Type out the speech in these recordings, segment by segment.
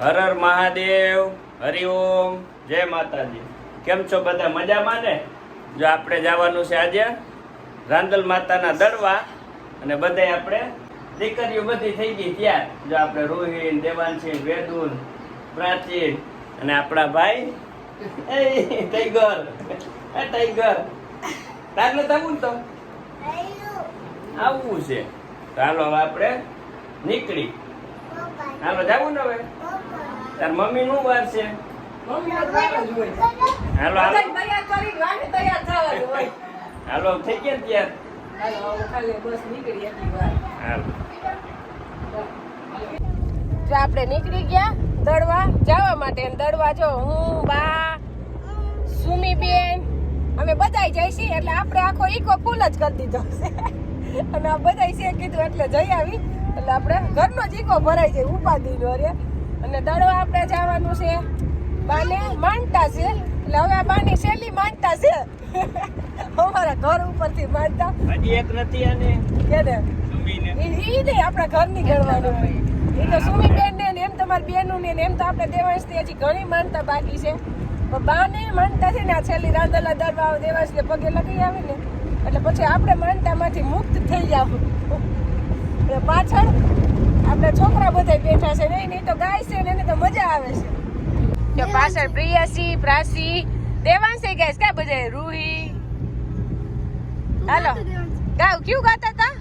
હર હર મહાદેવ હરિઓમ જય માતાજી. કેમ છો બધા? મજામાં ને? જો આપણે જવાનું છે આજે રાંદલ માતાના દરવા અને બધે આપણે દીકરીઓ બધી થઈ ગઈ ત્યાં જો આપણે રોહિન દેવાંશી વેદુન પ્રાચીન અને આપણા ભાઈ ટાઈગર. એ ટાઈગર. તારને થવું તો? આવવું છે. ચાલો હવે આપણે નીકળી. હાલો જાવું ને હવે તાર મમ્મી નું વાર છે? હાલો હાલો. હાલો થઈ ગયા જો આપણે નીકળી ગયા દડવા જવા માટે. દડવા જો હું બા સુમી બેન અમે બધાય જઈશી એટલે આપણે આખો ઈકો ફૂલ જ કરી દીધો અને આ બધાય છે કીધું એટલે જઈ આવી. એટલે આપણે ઘરનો ચીકો ભરાઈ જાય ઉપાધિ નો રે અને દડવા આપણે જવાનું છે. બાને માનતા છે. એટલે હવે આ બાની શેલી માનતા છે. અમારા ઘર ઉપરથી માનતા. હજી એક નથી અને કે ને સુમીને. ઈ ઈ નહીં આપણા ઘરની ગણવાનું. ઈ તો સુમી. બેન ને એમ તમારી બેનું ને એમ તો આપણે દેવાંશથી હજી ઘણી માનતા બાકી છે. પણ બા ને માનતા છે ને આ છેલ્લી રાંધેલા દરબાર દેવાંશને પગે લગી આવે ને એટલે પછી આપણે માનતામાંથી મુક્ત થઈ જાવ. એટલે પાછળ આપણે છોકરા બધા બેઠા છે નહીં નહીં તો ગાય છે ને એને તો મજા આવે છે. જો પાછળ પ્રિયાસી પ્રાસી દેવાંશી ગાય ક્યાં બધા રૂહી. હાલો. ગાવ ક્યું ગાતા હતા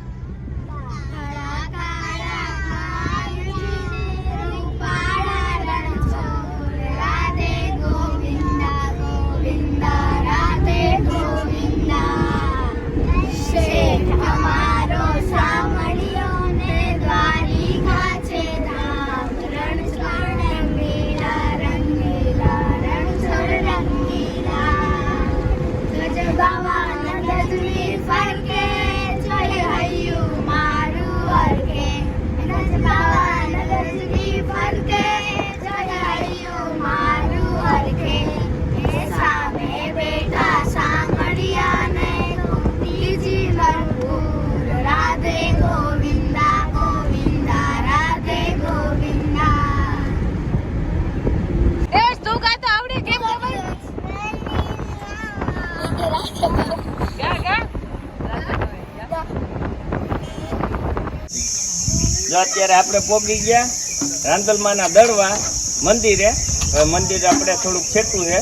જો અત્યારે આપણે પોગી ગયા રાંદલમાના દળવા મંદિરે. હવે મંદિર આપણે થોડુંક છેટું છે.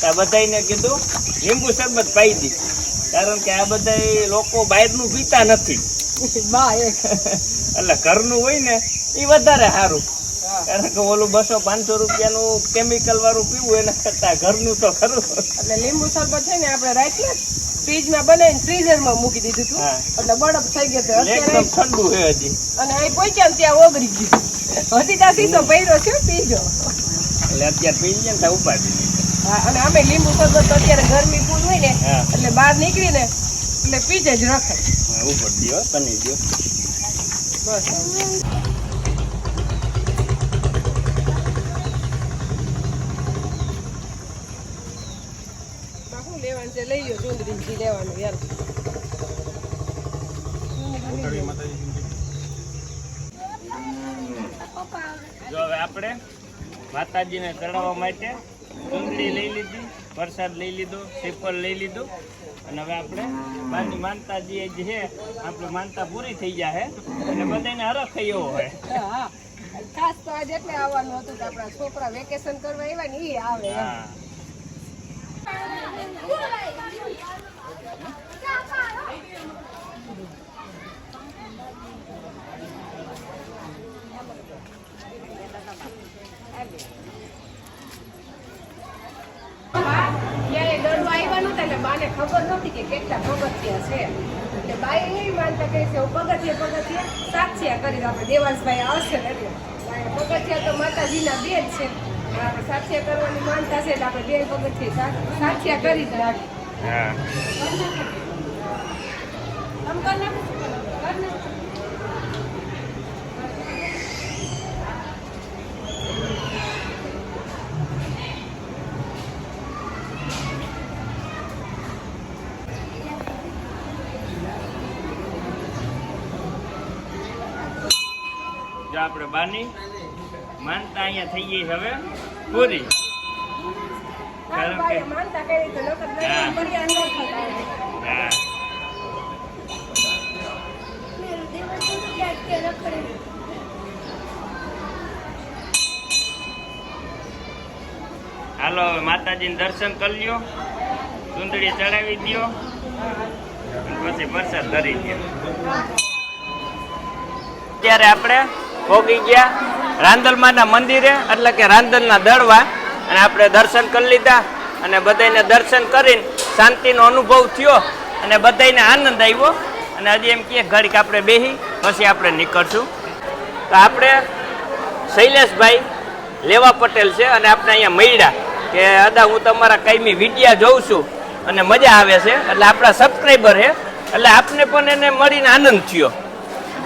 તો આ બધાયને કીધું લીંબુ શરબત પાઈ દી. કારણ કે આ બધા લોકો બહારનું પીતા નથી. એટલે ઘરનું હોય ને એ વધારે સારું. કારણ કે ઓલું બસો પાંચસો રૂપિયાનું કેમિકલ વાળું પીવું એના કરતા ઘરનું તો ખરું. એટલે લીંબુ શરબત છે ને આપણે રાખીએ ફ્રીજમાં બનાવીને ફ્રીઝરમાં મૂકી દીધું હતું. એટલે બરફ થઈ ગયો તો એકદમ અત્યારે ઠંડુ છે હજી. અને અહીં પહોંચ્યા ત્યાં ઓગળી ગયું. હજી ત્યાં સીધો પહેરો છે પીજો એટલે અત્યારે પી ને ત્યાં ઉપાડી હા, અને અમે લીંબુ શરબત તો અત્યારે ગરમી પૂર હોય ને. એટલે બહાર નીકળીને એટલે પીજે જ રખાય. ઉપર દો તની દો. બસ બા શું લેવાનું છે લઈ ગયો ચૂંદડી જી લેવાનું યાર. જો હવે આપણે માતાજીને ચડાવવા માટે ચુંદડી લઈ લીધી પ્રસાદ લઈ લીધો શ્રીફળ લઈ લીધું. અને હવે આપણે માની માનતાજી જે છે આપણે માનતા પૂરી થઈ જાય એટલે બધાને હરખ થઈ એવો હોય હા ખાસ તો આજે એટલે આવવાનું હતું કે આપણા છોકરા વેકેશન કરવા આવ્યા ને એ આવે બાને ખબર નહોતી કે કેટલા પગથિયા છે. એટલે બાઈ એવી માનતા કહે છે પગથિયા પગથિયા સાક્ષિયા કરી આપણે દેવાંશભાઈ આવશે નથી પગથિયા તો માતાજીના બે જ છે. આપણે સાક્ષિયા કરવાની માનતા છે એટલે આપણે બે પગથિયા સા- સાક્ષિયા કરી જ રાખી હા આમ કર નાખો કર નાખો. જો આપણે બાની માનતા અહીંયા થઈ ગઈ હવે પૂરી. હાલો હવે માતાજીને દર્શન કરી લ્યો. સુંદડી ચડાવી દ્યો. પછી પ્રસાદ ધરી દ્યો. ત્યારે આપણે ભોગી ગયા. રાંદલમાના મંદિરે, એટલે કે રાંદલના દળવા, અને આપણે દર્શન કરી લીધા, અને બધાને દર્શન કરીને શાંતિનો અનુભવ થયો, અને બધાને આનંદ આવ્યો, અને હજી એમ કહીએ ઘડીક આપણે બેહી, પછી આપણે નીકળશું. તો આપણે શૈલેષભાઈ લેવા પટેલ છે, અને આપણે અહીંયા મળ્યા કે, અદા, હું તમારા કાયમી વિડિયા જોઉં છું, અને મજા આવે છે, એટલે આપણા સબસ્ક્રાઈબર છે, એટલે આપને પણ એને મળીને આનંદ થયો.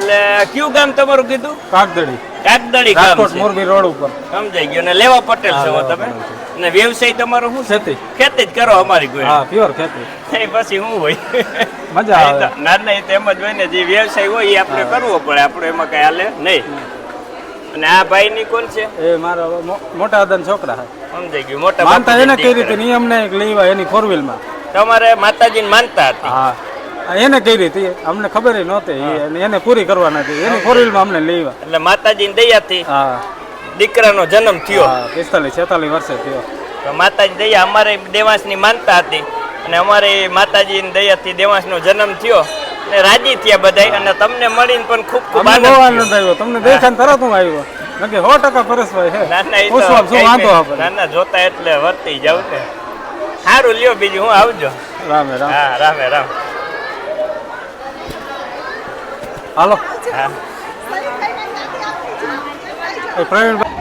એટલે કયું ગામ તમારું કીધું? કાગદડી. કાગદડી રાજકોટ મોરબી રોડ ઉપર. સમજાઈ ગયો. ને લેવા પટેલ છો તમે? ને વ્યવસાય તમારો શું? ખેતી. ખેતી જ કરો અમારી કોઈ. હા પ્યોર ખેતી. પછી શું હોય? મજા આવે. ના ના એ તો જ હોય ને જે વ્યવસાય હોય એ આપણે કરવો પડે. આપણે એમાં કઈ હાલે નહીં. અને આ ભાઈ ની કોણ છે? એ મારા મોટા અદન છોકરા સમજાઈ ગયું. મોટા માનતા એને કઈ રીતે નિયમ ને લેવા એની ફોર વ્હીલમાં. તમારે માતાજીને માનતા હતા. હા. એને કરી હતી. અમને ખબર નહોતી. એને પૂરી કરવાના હતી એની ફોર વ્હીલમાં અમને લેવા એટલે માતાજીની દયાથી હા. દીકરાનો જન્મ થયો. પિસ્તાલીસ છેતાલીસ વર્ષે થયો. માતાજી દયા અમારે દેવાંશની માનતા હતી. અને અમારે માતાજીની દયાથી દેવાંશનો જન્મ થયો. ને રાજી થયા બધા અને તમને મળીને પણ ખૂબ ખૂબ આનંદ થયો. આવ્યો. તમને દેખાને તરત હું આવ્યો. નકે સો ટકા પરેશભાઈ છે. ના ના શું વાંધો. આપણે ના ના જોતા એટલે વર્તી જાવ ને. સારું લ્યો બીજું હું આવજો. રામે રામ. હા રામે રામ. હાલો. હા એ પ્રવીણભાઈ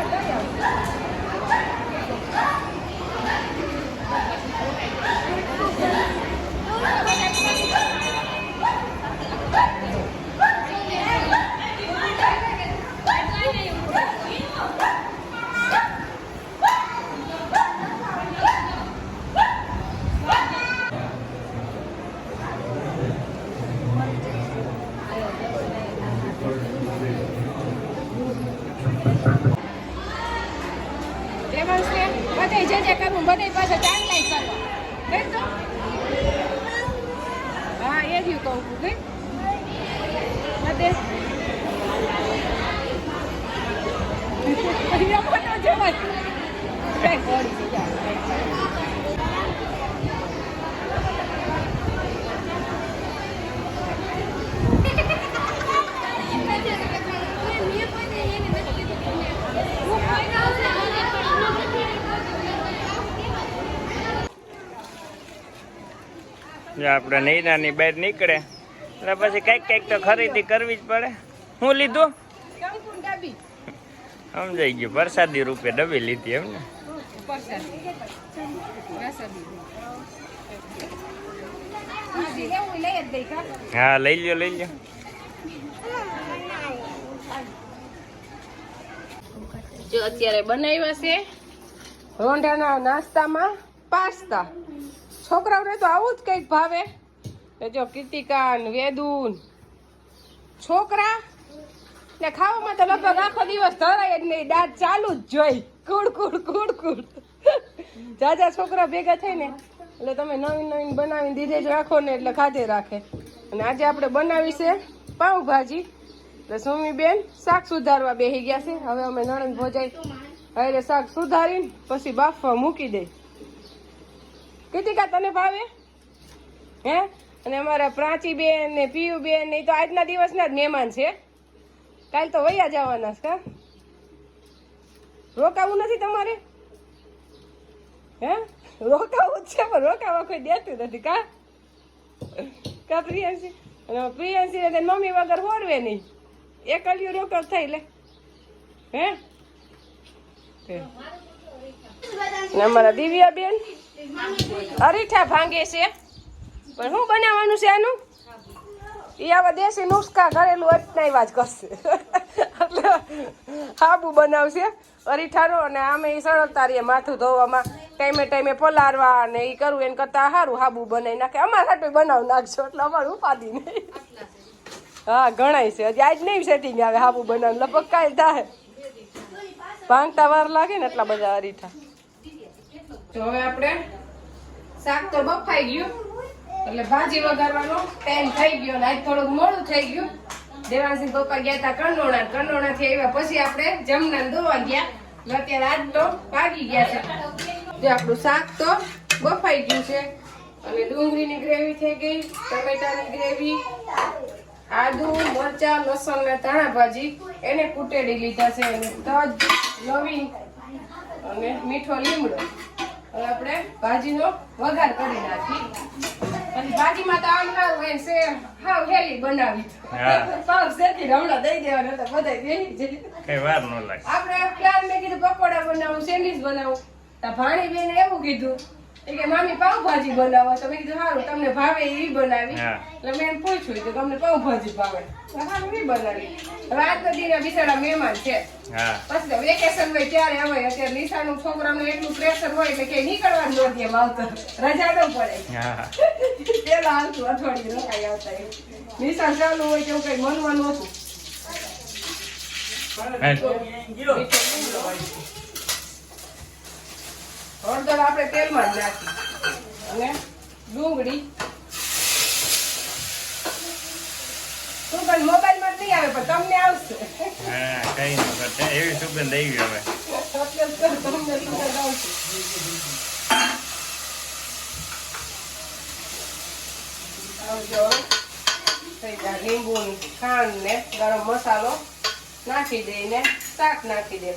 દેવાંશને બધાય જે જે બધાય પાસે ચાંગલાય કરવા કઈ હા એ જ કહું છું કઈ બધે અહીંયા ફોટો જોવાય. કઈ ઘોડી છે, જા. આપણે નૈનાની બહાર નીકળે, એટલે પછી કંઈક કંઈક તો ખરીદી કરવી જ પડે. હું લીધું? સમજાઈ ગયું. પ્રસાદી રૂપે ડબી લીધી એમ ને હા, લઈ લ્યો લઈ લ્યો. અત્યારે બનાવ્યા છે રોંઢાના નાસ્તામાં પાસ્તા. છોકરાઓને તો આવું જ કંઈક ભાવે. જો કીર્તિકાન, વેદુન, છોકરા. ને ખાવામાં તો લગભગ આખો દિવસ ધરાય જ નહીં, દાંત ચાલુ જ જોઈ. કુડ કુડ કુડ કુડ જાજા છોકરા ભેગા થઈને, એટલે તમે નવીન નવીન બનાવીને દીધે જ રાખો ને એટલે ખાધે રાખે. અને આજે આપણે બનાવી છે પાઉંભાજી. એટલે સુમીબેન શાક સુધારવા બેસી ગયા છે. હવે અમે નણંદ ભોજાઈ હવે શાક સુધારીને પછી બાફવા મૂકી દઈ કીતિકા તને ભાવે? હે? અને અમારા પ્રાંચી બેન ને પિયુ બેન ને એ તો આજના દિવસના જ મહેમાન છે. કાલ તો વૈયા જવાના છે કા? રોકાવું નથી તમારે? હે? રોકાવું છે પણ રોકાવા કોઈ દેતું નથી કા? કા પ્રિયાંશી? અને પ્રિયાંશી ને મમ્મી વગર હોરવે નહીં. એકલિયું રોકડ થઈ લે. હે? અમારા દિવ્યા બેન? અરીઠા ભાંગે છે. પણ શું બનાવવાનું છે આનું? એ આવા દેશી નુસ્ખા ઘરેલું અટનાવ્યા જ કરશે. એટલે હાબુ બનાવશે અરીઠાનો અને આમે એ સરળતા રહીએ માથું ધોવામાં ટાઈમે ટાઈમે પલારવા અને એ કરવું એને કરતાં સારું હાબુ બનાવી નાખે. અમારે હાટું બનાવ નાખશો એટલે અમારે ઉપાધિ નહીં. હા, ગણાય છે. હજી આજ નહીં સેટિંગ આવે હાબુ બનાવ લગભગ કાંઈ થાય. ભાંગતા વાર લાગે ને એટલા બધા અરીઠા. તો હવે આપણે શાક તો બફાઈ ગયું. એટલે ભાજી વઘારવાનો ટાઈમ થઈ ગયો ને આજ થોડુંક મોડું થઈ ગયું. દેવાસિંહ પપ્પા ગયા હતા કંડોણા કંડોણા થી આવ્યા. પછી આપણે જમના દોવા ગયા. અત્યારે આજ તો ભાગી ગયા છે. જે આપણું શાક તો બફાઈ ગયું છે. અને ડુંગળીની ગ્રેવી થઈ ગઈ, ટમેટાની ગ્રેવી, આદુ, મરચા લસણ ને ધાણા ભાજી. એને કૂટેડી લીધા છે. તજ, લવિંગ અને મીઠો લીમડો. હવે આપણે ભાજીનો વઘાર કરી નાખી અને ભાજીમાં તો આમ હાવ હોય છે હાવ હેલી બનાવી. પાવ શેકી હમણાં દઈ દેવાના તો બધા બેસી જાય કઈ વાર ન લાગે. આપણે ક્યાં મેં કીધું પકોડા બનાવું સેન્ડવીચ બનાવું. તો ભાણી બેને એવું કીધું એ કે મામી પાવભાજી બનાવો. તો મેં કીધું સારું તમને ભાવે એ બનાવી એટલે મેં પૂછ્યું કે તમને પાવભાજી ભાવે? સારું એ બનાવી હવે આજનો ના બિચારા મહેમાન છે. પછી તો વેકેશન હોય ત્યારે આવે અત્યારે નિશાનું છોકરાનું એટલું પ્રેશર હોય એટલે કે નીકળવા જ નહોતી એમ આવતો. રજા ન પડે. પેલા હાલતું અઠવાડિયું રોકાઈ આવતા એમ. નિશાન ચાલુ હોય તેવું કઈ મનવાનું નહોતું. હળદર આપણે તેલમાં જ નાખી. અને ડુંગળી. શું પણ મોબાઈલમાં નહીં આવે પણ તમને આવશે. હા કઈ ન કરતા એવી સુગંધ આવી હવે. તમને સુગંધ આવશે. આવજો. લીંબુ ખાંડ ને ગરમ મસાલો નાખી દઈને શાક નાખી દે.